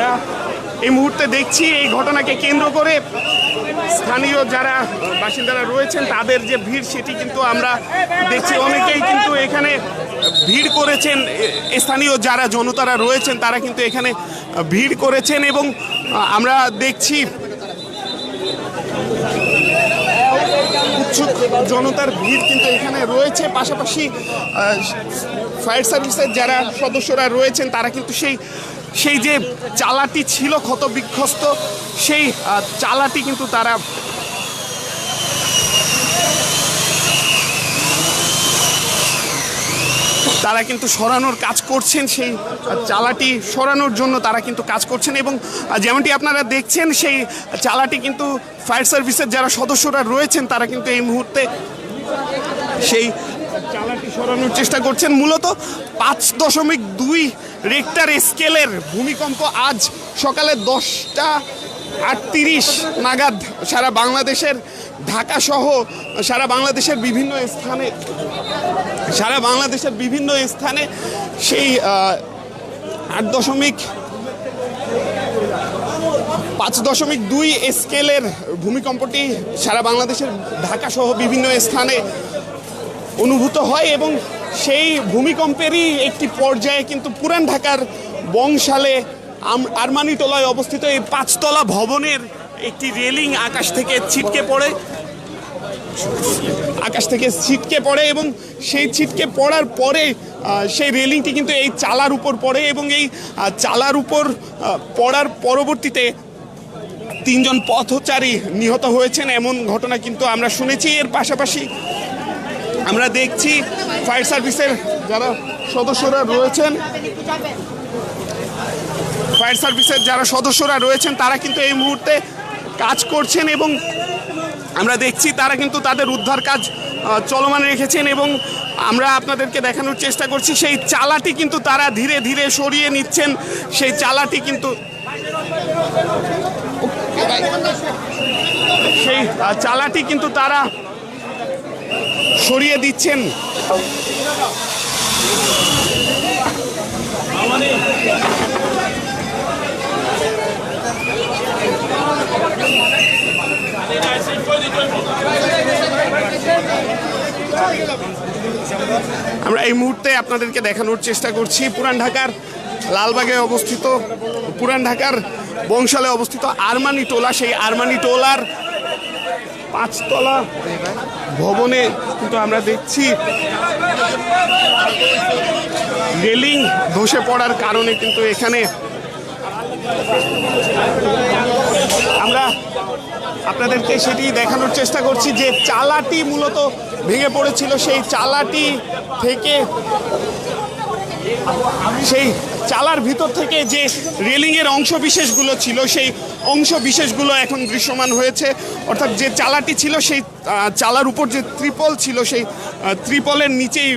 আমরা এই মুহূর্তে দেখছি এই ঘটনাকে কেন্দ্র করে স্থানীয় যারা বাসিন্দারা রয়েছেন, তাদের যে ভিড় সেটি কিন্তু আমরা দেখছি। অনেকেই কিন্তু এখানে ভিড় করেছেন। স্থানীয় যারা জনতারা রয়েছেন, তারা কিন্তু এখানে ভিড় করেছেন এবং আমরা দেখছি উৎসুক জনতার ভিড় কিন্তু এখানে রয়েছে। পাশাপাশি ফায়ার সার্ভিসের যারা সদস্যরা রয়েছেন, তারা কিন্তু সেই সেই যে চালাটি ছিল ক্ষত বিক্ষস্ত সেই চালাটি কিন্তু তারা তারা কিন্তু সরানোর কাজ করছেন, সেই চালাটি সরানোর জন্য তারা কিন্তু কাজ করছেন এবং যেমনটি আপনারা দেখছেন, সেই চালাটি কিন্তু ফায়ার সার্ভিসের যারা সদস্যরা রয়েছেন, তারা কিন্তু এই মুহূর্তে সেই সরানোর চেষ্টা করছেন মূলত পাঁচ দশমিক দুই রেক্টার স্কেলের ভূমিকম্প আজ সকালে দশটা আটত্রিশ নাগাদ সারা বাংলাদেশের, ঢাকা সহ সারা বাংলাদেশের বিভিন্ন স্থানে, সারা বাংলাদেশের বিভিন্ন স্থানে সেই আট দশমিক পাঁচ দশমিক দুই স্কেলের ভূমিকম্পটি সারা বাংলাদেশের, ঢাকা সহ বিভিন্ন স্থানে অনুভূত হয় এবং সেই ভূমিকম্পেরই একটি পর্যায়ে কিন্তু পুরান ঢাকার বংশালে আরমানিটোলায় অবস্থিত এই পাঁচতলা ভবনের একটি রেলিং আকাশ থেকে ছিটকে পড়ে। আকাশ থেকে ছিটকে পড়ে এবং সেই ছিটকে পড়ার পরে সেই রেলিংটি কিন্তু এই চালার উপর পড়ে এবং এই চালার উপর পড়ার পরবর্তীতে তিনজন পথচারী নিহত হয়েছেন। এমন ঘটনা কিন্তু আমরা শুনেছি। এর পাশাপাশি আমরা দেখছি ফায়ার সার্ভিসের যারা সদস্যরা রয়েছেন। ফায়ার সার্ভিসের যারা সদস্যরা রয়েছেন, তারা কিন্তু এই মুহূর্তে কাজ করছেন এবং আমরা দেখছি তারা কিন্তু তাদের উদ্ধার কাজ চলমান রেখেছেন এবং আমরা আপনাদেরকে দেখানোর চেষ্টা করছি, সেই চালাটি কিন্তু তারা ধীরে ধীরে সরিয়ে নিচ্ছেন। সেই চালাটি কিন্তু সেই চালাটি কিন্তু তারা সরিয়ে দিচ্ছেন। আমরা এই মুহূর্তে আপনাদেরকে দেখানোর চেষ্টা করছি। পুরান ঢাকার লালবাগে অবস্থিত, পুরান ঢাকার বংশালে অবস্থিত আরমানি টোলা। সেই আরমানি টোলার পাঁচতলা ভবনে কিন্তু আমরা দেখছি রেলিং ধসে পড়ার কারণে কিন্তু এখানে আমরা আপনাদেরকে সেটি দেখানোর চেষ্টা করছি যে চালাটি মূলত ভেঙে পড়েছিল, সেই চালাটি থেকে সেই চালার ভিতর থেকে যে রেলিংয়ের অংশ বিশেষগুলো ছিল, সেই অংশ বিশেষগুলো এখন দৃশ্যমান হয়েছে। অর্থাৎ যে চালাটি ছিল সেই চালার উপর যে ত্রিপল ছিল সেই ত্রিপলের নিচেই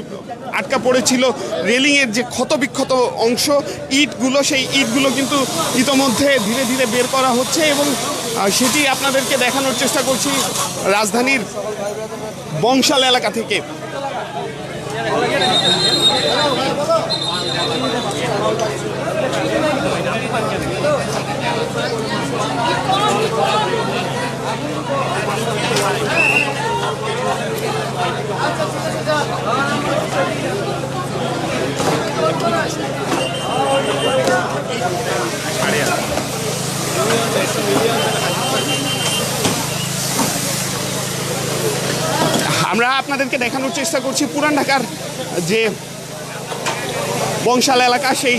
আটকা পড়েছিল। রেলিংয়ের যে ক্ষতবিক্ষত অংশ, ইটগুলো, সেই ইটগুলো কিন্তু ইতোমধ্যে ধীরে ধীরে বের করা হচ্ছে এবং সেটি আপনাদেরকে দেখানোর চেষ্টা করছি রাজধানীর বংশাল এলাকা থেকে। আমরা আপনাদেরকে দেখানোর চেষ্টা করছি পুরান ঢাকার যে বংশাল এলাকা, সেই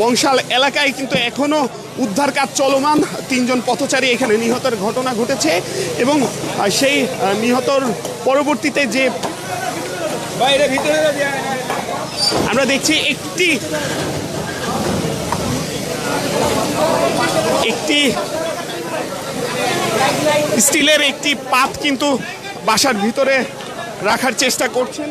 বংশাল এলাকায় কিন্তু এখনও উদ্ধার কাজ চলমান। তিনজন পথচারী এখানে নিহতের ঘটনা ঘটেছে এবং সেই নিহতর পরবর্তীতে যে বাইরে ভিতরে আমরা দেখছি একটি একটি স্টিলের একটি পাত কিন্তু বাসার ভিতরে রাখার চেষ্টা করছেন।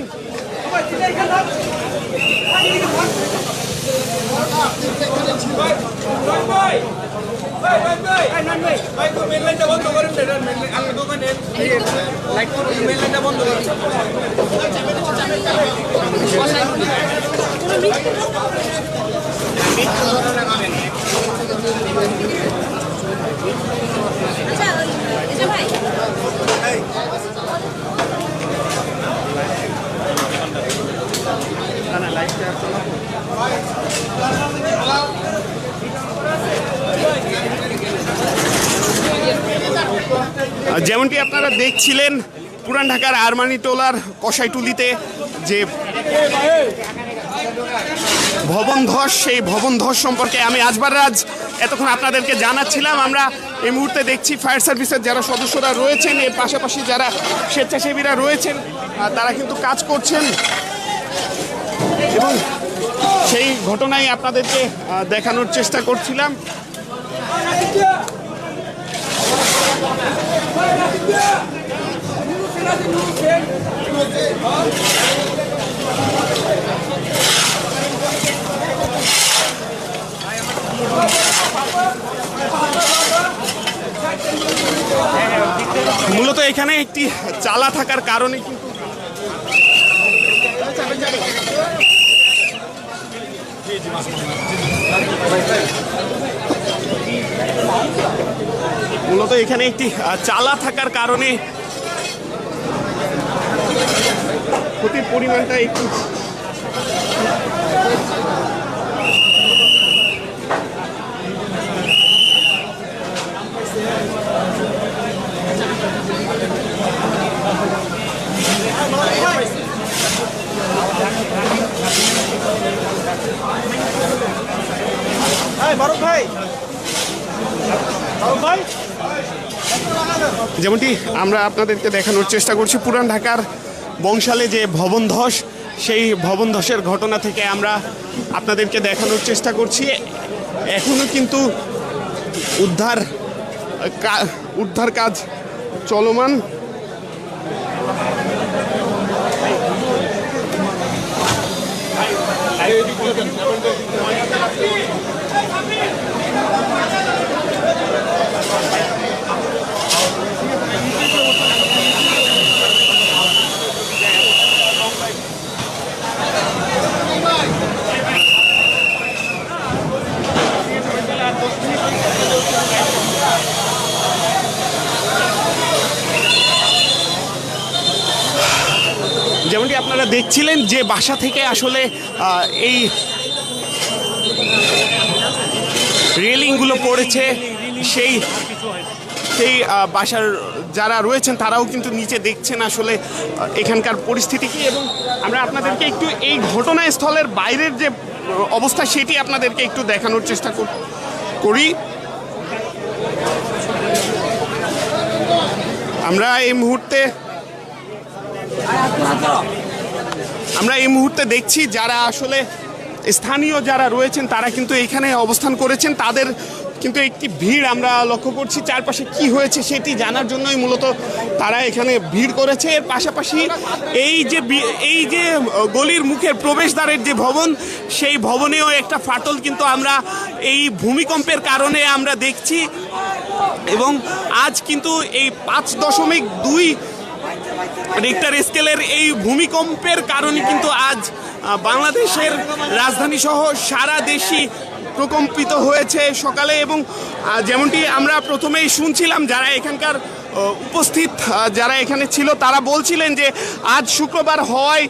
আচ্ছা, আচ্ছা ভাই। যেমনটি আপনারা দেখছিলেন, পুরান ঢাকার আরমানি টোলার কষাইটুলিতে যে ভবন ধস, সেই ভবন ধস সম্পর্কে আমি আজবার রাজ এতক্ষণ আপনাদেরকে জানাচ্ছিলাম। আমরা এই মুহূর্তে দেখছি ফায়ার সার্ভিসের যারা সদস্যরা রয়েছেন, এর পাশাপাশি যারা স্বেচ্ছাসেবীরা রয়েছেন তারা কিন্তু কাজ করছেন। এবং সেই ঘটনাই আপনাদেরকে দেখানোর চেষ্টা করছিলাম। মূলত এখানে একটি চালা থাকার কারণে কিন্তু মূলত এখানে একটি চালা থাকার কারণে ক্ষতির পরিমাণটা একটু ভাই বারুক ভাই। যেমনটি আমরা আপনাদেরকে দেখানোর চেষ্টা করছি, পুরান ঢাকার বংশালে যে ভবন ধস, সেই ভবন ধসের ঘটনা থেকে আমরা আপনাদেরকে দেখানোর চেষ্টা করছি। এখনও কিন্তু উদ্ধার উদ্ধার কাজ চলমান যেমনটি দেখছিলেন যে বাসা থেকে আসলে এই রেলিংগুলো পড়েছে, সেই সেই বাসার যারা রয়েছেন তারাও কিন্তু নিচে দেখছেন আসলে এখানকার পরিস্থিতি কি। এবং আমরা আপনাদেরকে একটু এই ঘটনাস্থলের বাইরের যে অবস্থা সেটি আপনাদেরকে একটু দেখানোর চেষ্টা করি। আমরা এই মুহূর্তে আমরা এই মুহূর্তে দেখছি যারা আসলে স্থানীয় যারা রয়েছেন, তারা কিন্তু এখানে অবস্থান করেছেন। তাদের কিন্তু একটি ভিড় আমরা লক্ষ্য করছি, চারপাশে কি হয়েছে সেটি জানার জন্যই মূলত তারা এখানে ভিড় করেছে। এর পাশাপাশি এই যে এই যে গলির মুখের প্রবেশদ্বারের যে ভবন, সেই ভবনেও একটা ফাটল কিন্তু আমরা এই ভূমিকম্পের কারণে আমরা দেখছি। এবং আজ কিন্তু এই পাঁচ দশমিক দুই রিক্টার স্কেলের এই ভূমিকম্পের কারণে কিন্তু আজ বাংলাদেশের রাজধানী সহ সারা দেশই প্রকম্পিত হয়েছে সকালে এবং যেমনটি আমরা প্রথমেই শুনছিলাম যারা এখানকার উপস্থিত যারা এখানে ছিল তারা বলছিলেন যে আজ শুক্রবার হয়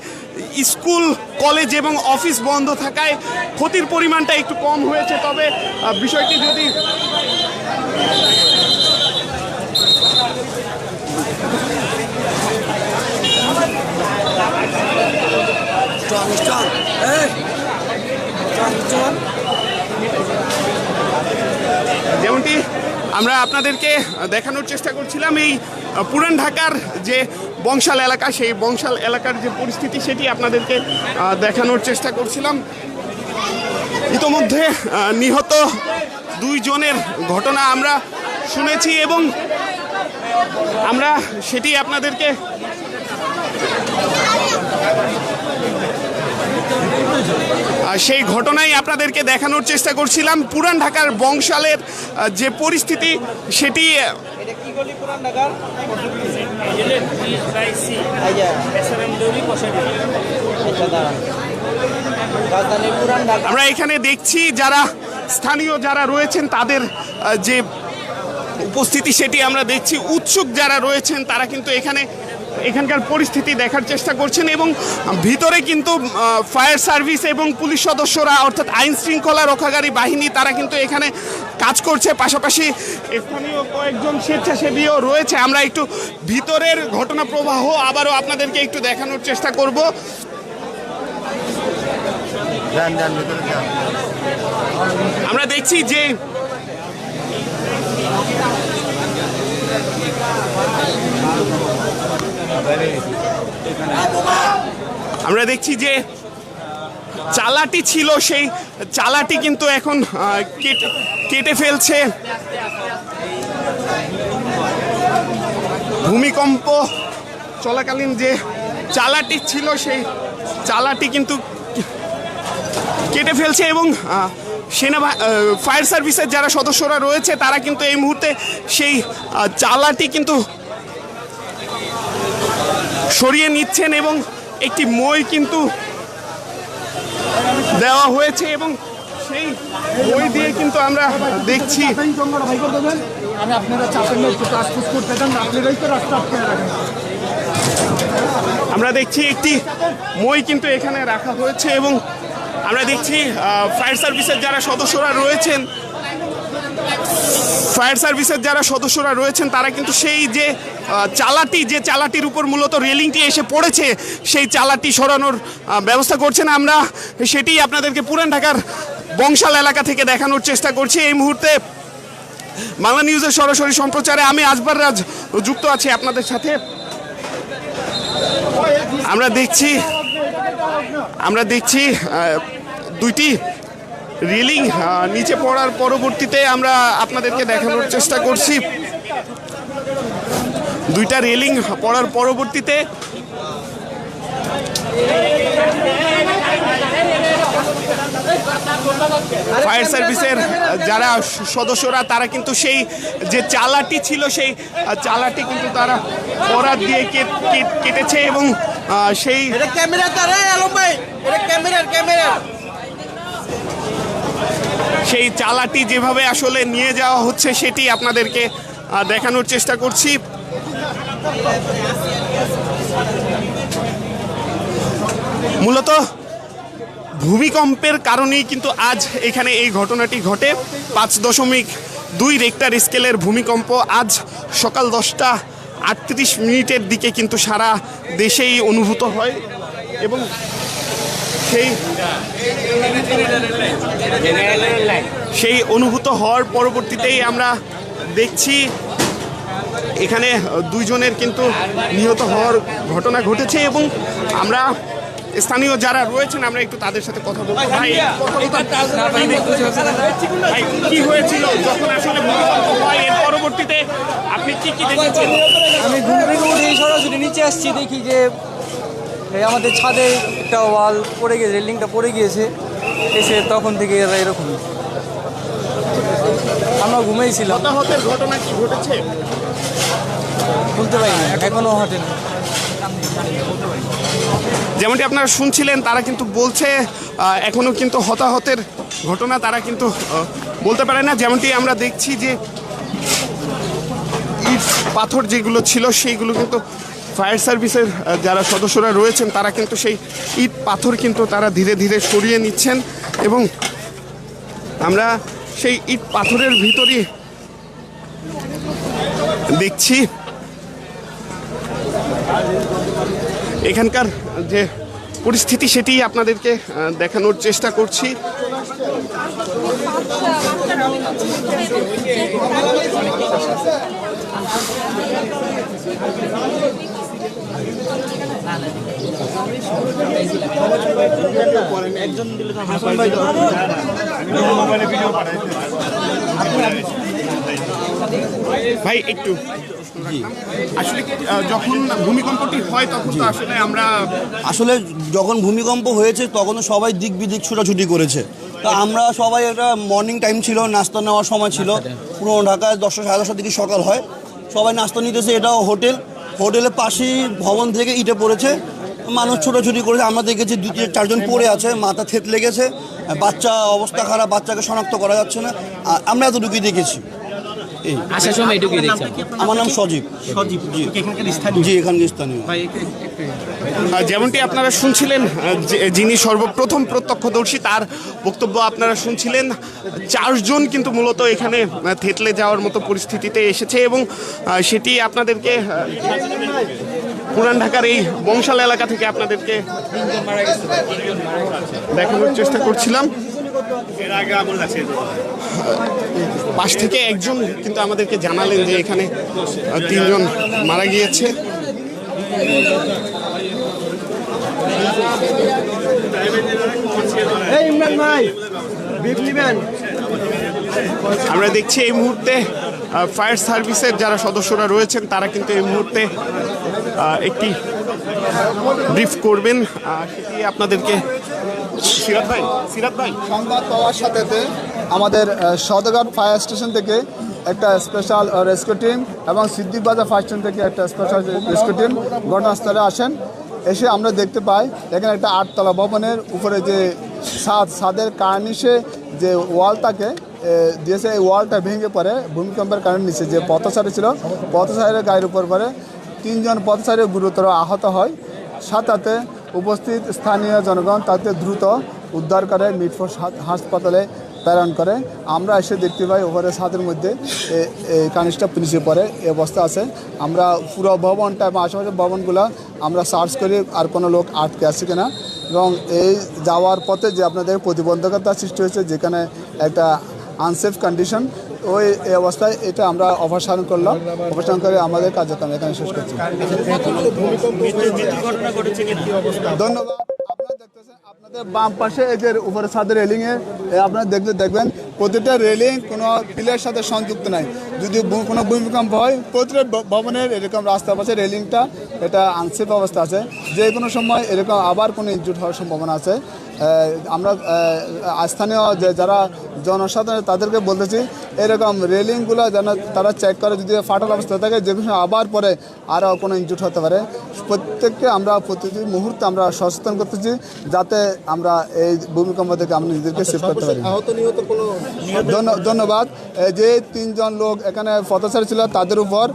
স্কুল, কলেজ এবং অফিস বন্ধ থাকায় ক্ষতির পরিমাণটা একটু কম হয়েছে। তবে বিষয়টি যদি স্ট্রং স্ট্রং এই স্ট্রং স্ট্রং যেমনটি আমরা আপনাদেরকে দেখানোর চেষ্টা করছিলাম এই পুরান ঢাকার যে বংশাল এলাকা, সেই বংশাল এলাকার যে পরিস্থিতি সেটি আপনাদেরকে দেখানোর চেষ্টা করছিলাম। ইতোমধ্যে নিহত দুইজনের ঘটনা আমরা শুনেছি এবং আমরা সেটি আপনাদেরকে সেই ঘটনাই আপনাদেরকে দেখানোর চেষ্টা করছিলাম। পুরান ঢাকার বংশালের যে পরিস্থিতি, সেটি আমরা এখানে দেখছি যারা, স্থানীয় যারা রয়েছেন, তাদের যে উপস্থিতি, সেটি আমরা দেখছি। উৎসুক যারা রয়েছেন, তারা কিন্তু এখানে এখানকার পরিস্থিতি দেখার চেষ্টা করছেন এবং ভিতরে কিন্তু ফায়ার সার্ভিস এবং পুলিশ সদস্যরা অর্থাৎ আইন শৃঙ্খলা রক্ষাকারী বাহিনী তারা কিন্তু এখানে কাজ করছে। পাশাপাশি স্থানীয় কয়েকজন স্বেচ্ছাসেবীও রয়েছে। আমরা একটু ভিতরের ঘটনা প্রবাহ আবারও আপনাদেরকে একটু দেখানোর চেষ্টা করব। আমরা দেখছি যে আমরা দেখছি যে চালাটি ছিল, সেই চালাটি কিন্তু এখন কেটে ফেলছে। ভূমিকম্প চলাকালীন যে চালাটি ছিল, সেই চালাটি কিন্তু কেটে ফেলছে এবং সেনা ফায়ার সার্ভিসের যারা সদস্যরা রয়েছে, তারা কিন্তু এই মুহূর্তে সেই চালাটি কিন্তু সরিয়ে নিচ্ছেন এবং একটি মই কিন্তু দেওয়া হয়েছে এবং সেই মই দিয়ে কিন্তু আমরা দেখছি। আমি আপনারা চাপেন না একটু কাজ কুজ করতে চান আপনারাই তো রাস্তা আটকে রাখেন। আমরা দেখছি একটি মই কিন্তু এখানে রাখা হয়েছে এবং আমরা দেখছি ফায়ার সার্ভিসের যারা সদস্যরা রয়েছেন ফায়ার সার্ভিসের যারা সদস্যরা রয়েছেন তারা কিন্তু সেই যে চালাটি যে চালাটির উপর মূলত রেলিংটি এসে পড়েছে, সেই চালাটি সরানোর ব্যবস্থা করছেন আমরা। সেটি আপনাদেরকে পুরান ঢাকার বংশাল এলাকা থেকে দেখানোর চেষ্টা করছি। এই মুহূর্তে বাংলা নিউজের সরাসরি সম্প্রচারে আমি আজবার রাজ যুক্ত আছি আপনাদের সাথে। আমরা দেখছি আমরা দেখছি দুইটি রিলিং নিচে পড়ার পরবর্তীতে আমরা আপনাদেরকে দেখানোর চেষ্টা করছি। দুইটা রেলিং পড়ার পরবর্তীতে ফায়ার সার্ভিসের যারা সদস্যরা তারা কিন্তু সেই যে চালাটি ছিল সেই চালাটি কিন্তু তারা করাত দিয়ে কেট- কেট- কেটেছে এবং সেই সেই চালাটি যেভাবে আসলে নিয়ে যাওয়া হচ্ছে সেটি আপনাদেরকে দেখানোর চেষ্টা করছি। মূলত ভূমিকম্পের কারণেই কিন্তু আজ এখানে এই ঘটনাটি ঘটে। পাঁচ দশমিক দুই রেক্টার স্কেলের ভূমিকম্প আজ সকাল দশটা আটত্রিশ মিনিটের দিকে কিন্তু সারা দেশেই অনুভূত হয় এবং সেই সেই অনুভূত হওয়ার পরবর্তীতেই আমরা দেখছি এখানে দুইজনের কিন্তু নিহত হওয়ার ঘটনা ঘটেছে এবং আমরা স্থানীয় যারা রয়েছেন, আমরা একটু তাদের সাথে কথা বলব। ভাই কি হয়েছিল? যখন আসলে এর পরবর্তীতে আপনি কি কি দেখেছেন? আমি থেকে উঠে সরাসরি নিচে আসছি, দেখি যে আমাদের ছাদে একটা ওয়াল পড়ে গিয়েছে রেলিংটা পড়ে গিয়েছে, এসে তখন থেকে এরা এরকম। আমরা ঘুমেইছিলাম। হতাহতের ঘটনা কি ঘটেছে? বলতে পারি না এখনও হটেনি যেমনটি আপনারা শুনছিলেন তারা কিন্তু বলছে আহ, এখনও কিন্তু হতাহতের ঘটনা তারা কিন্তু বলতে পারে না। যেমনটি আমরা দেখছি যে ইট পাথর যেগুলো ছিল সেইগুলো কিন্তু ফায়ার সার্ভিসের যারা সদস্যরা রয়েছেন তারা কিন্তু সেই ইট পাথর কিন্তু তারা ধীরে ধীরে সরিয়ে নিচ্ছেন এবং আমরা সেই ইট পাথরের ভিতরে দেখছি। এখানকার যে পরিস্থিতি সেটি আপনাদেরকে দেখানোর চেষ্টা করছি। ভাই, একটু। আসলে যখন ভূমিকম্পটি হয়, তখন তো আসলে আমরা আসলে যখন ভূমিকম্প হয়েছে তখন সবাই দিক বিদিক ছুটাছুটি করেছে। তো আমরা সবাই একটা মর্নিং টাইম ছিল, নাস্তা নেওয়ার সময় ছিল। পুরো ঢাকায় দশটা, সাড়ে দশটার দিকে সকাল হয়। সবাই নাস্তা নিতেছে, এটাও হোটেল। হোটেলের পাশেই ভবন থেকে ইটে পড়েছে। মানুষ ছোটাছুটি করেছে। আমরা দেখেছি দু চারজন পড়ে আছে, মাথা থেত লেগেছে বাচ্চা অবস্থা খারাপ, বাচ্চাকে শনাক্ত করা যাচ্ছে না। আমরা এতটুকুই দেখেছি। এই। আসার সময় এটুকুই দেখছেন আমার নাম সজীব। জি। এখানকার স্থানীয়? যেমনটি আপনারা শুনছিলেন যে- যিনি সর্বপ্রথম প্রত্যক্ষদর্শী তার বক্তব্য আপনারা শুনছিলেন। চারজন কিন্তু মূলত এখানে থেতলে যাওয়ার মতো পরিস্থিতিতে এসেছে এবং সেটি আপনাদেরকে পুরান ঢাকার এই বংশাল এলাকা থেকে আপনাদেরকে দেখানোর চেষ্টা করছিলাম। পাশ থেকে একজন কিন্তু আমাদেরকে জানালেন যে এখানে তিনজন মারা গিয়েছে। আমরা দেখছি এই মুহূর্তে ফায়ার সার্ভিসের যারা সদস্যরা রয়েছেন তারা কিন্তু এই মুহূর্তে একটি ব্রিফ করবেন। সেটি আপনাদেরকে সংবাদ পাওয়ার সাথে আমাদের সদরঘাট ফায়ার স্টেশন থেকে একটা স্পেশাল রেস্কিউ টিম এবং সিদ্দিকবাজার ফায়ার স্টেশন থেকে একটা স্পেশাল রেস্কিউ টিম ঘটনাস্থলে আসেন। এসে আমরা দেখতে পাই এখানে একটা আটতলা ভবনের উপরে যে ছাদ ছাদের কার্নিশে যে ওয়াল থাকে এ, দিয়েছে এই ওয়ালটা ভেঙে পড়ে ভূমিকম্পের কারণে নিচে যে পথচারী ছিল পথচারীর গায়ের উপর পড়ে। তিনজন পথচারী গুরুতর আহত হয়। সাথে উপস্থিত স্থানীয় জনগণ তাতে দ্রুত উদ্ধার করে মিটফোর্স হাসপাতালে প্রেরণ করে। আমরা এসে দেখতে পাই ওপরে ছাদের মধ্যে কানিসটা নিচে পড়ে এই অবস্থা আছে। আমরা পুরো ভবনটা এবং আশেপাশের ভবনগুলো আমরা সার্চ করি আর কোনো লোক আটকে আছে কিনা। এবং এই যাওয়ার পথে যে আপনাদের প্রতিবন্ধকতা সৃষ্টি হয়েছে, যেখানে একটা আনসেফ কন্ডিশন ওই এই অবস্থায় এটা আমরা অপসারণ করলাম। অপসারণ করে আমাদের কার্যক্রম এখানে শেষ করছি। ধন্যবাদ। আপনাদের বাম পাশে এই যে উপরে ছাদের রেলিং এ এ আপনারা দেখলে দেখবেন, প্রতিটা রেলিং কোনো পিলের সাথে সংযুক্ত নাই। যদি কোনো ভূমিকম্প হয়, প্রতিটা ভবনের এরকম রাস্তার পাশে রেলিংটা এটা আনসেফ অবস্থা আছে। যে কোনো সময় এরকম আবার কোনো ইনজুট হওয়ার সম্ভাবনা আছে। আমরা স্থানীয় যে যারা জনসাধারণ তাদেরকে বলতেছি এরকম রেলিংগুলো যেন তারা চেক করে যদি ফাটাল অবস্থা থাকে যে কোনো আবার পরে আরও কোনো ইনজুট হতে পারে। প্রত্যেককে আমরা প্রতিটি মুহূর্তে আমরা সচেতন করতেছি যাতে আমরা এই ভূমিকম্প থেকে আমরা নিজেদেরকে সেভ করতে পারি। ধন্যবাদ। যে তিনজন লোক এখানে পথচারী ছিল তাদের উপর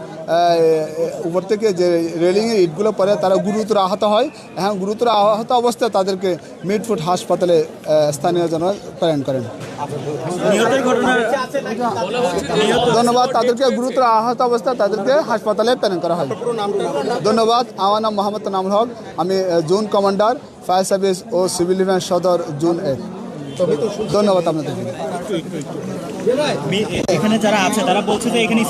উপর থেকে যে রেলিংয়ে ইটগুলো পরে তারা গুরুতর আহত হয়। এখন গুরুতর আহত অবস্থায় তাদেরকে মিডফুট হাসপাতালে স্থানীয় জন প্রেরণ করেন। ধন্যবাদ। তাদেরকে গুরুতর আহত অবস্থায় তাদেরকে হাসপাতালে প্রেরণ করা হয়। ধন্যবাদ। আমার নাম মোহাম্মদ নামুল হক। আমি জোন কমান্ডার ফায়ার সার্ভিস ও সিভিল ডিফেন্স সদর জোন এক ধন্যবাদ আপনাদের। এখানে যারা আছে তারা বলছে যে এখানে